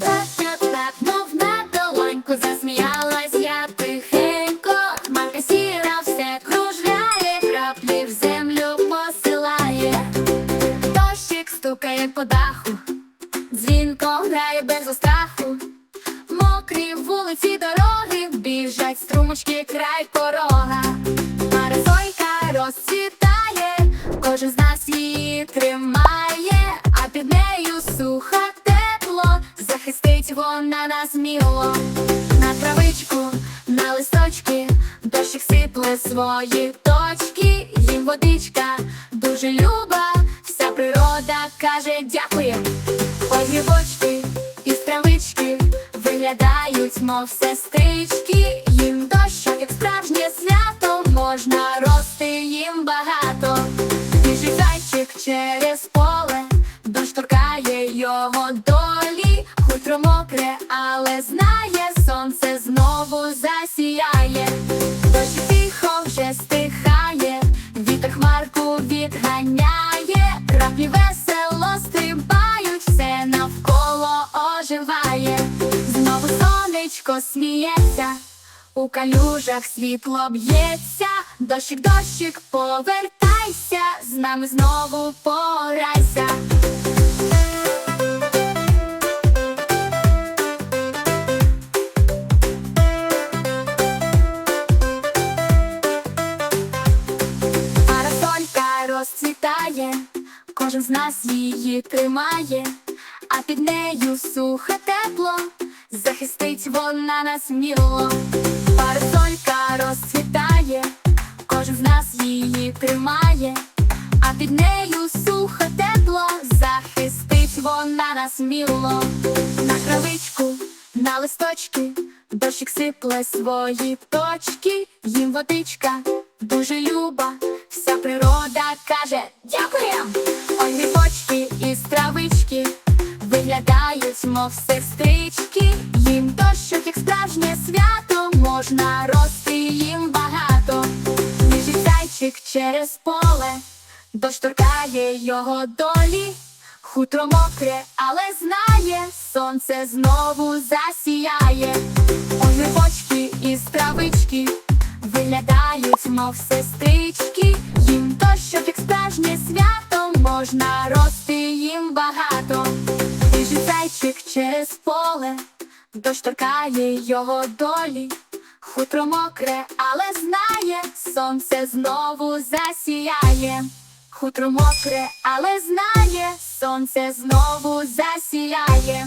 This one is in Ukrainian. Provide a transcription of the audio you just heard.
Так, так, мов на долоньку засміялась я тихенько. Хмарка сіра все кружляє, краплі в землю посилає. Дощик стукає по даху, дзвінко грає без остраху. Мокрі вулиці дороги, біжать струмочки край порога. Парасолька розцвітає, кожен з захистить вона нас міло. На травичку, на листочки, дощик сипле свої точки, їм водичка дуже люба, вся природа каже дякує. Ой, грибочки із травички виглядають, мов сестрички. Їм дощок, як справжнє свято, можна рости їм багато. Біжить зайчик через поле, дощ торкає його долі. Хмарку відганяє, краплі весело стрибають, все навколо оживає. Знову сонечко сміється, у калюжах світло б'ється, дощик, дощик, повертайся, з нами знову пограйся. Кожен з нас її тримає, а під нею сухе тепло, захистить вона нас міло. Парасолька розцвітає, кожен з нас її тримає, а під нею сухе тепло, захистить вона нас міло. На травичку, на листочки, дощик сипле свої точки, їм водичка дуже люба, вся природа каже дякуєм. Ой, грибочки із травички виглядають, мов сестрички, їм дощок, як справжнє свято, можна рости їм багато. Біжить зайчик через поле, дощ торкає його долі. Хутро мокре, але знає, сонце знову засіяє. Ой, грибочки із травички виглядають, мов сестрички. Їм дощок, як справжнє свято, можна рости їм багато. Біжить зайчик через поле, дощ торкає його долі. Хутро мокре, але знає, сонце знову засіяє. Хутро мокре, але знає, сонце знову засіяє.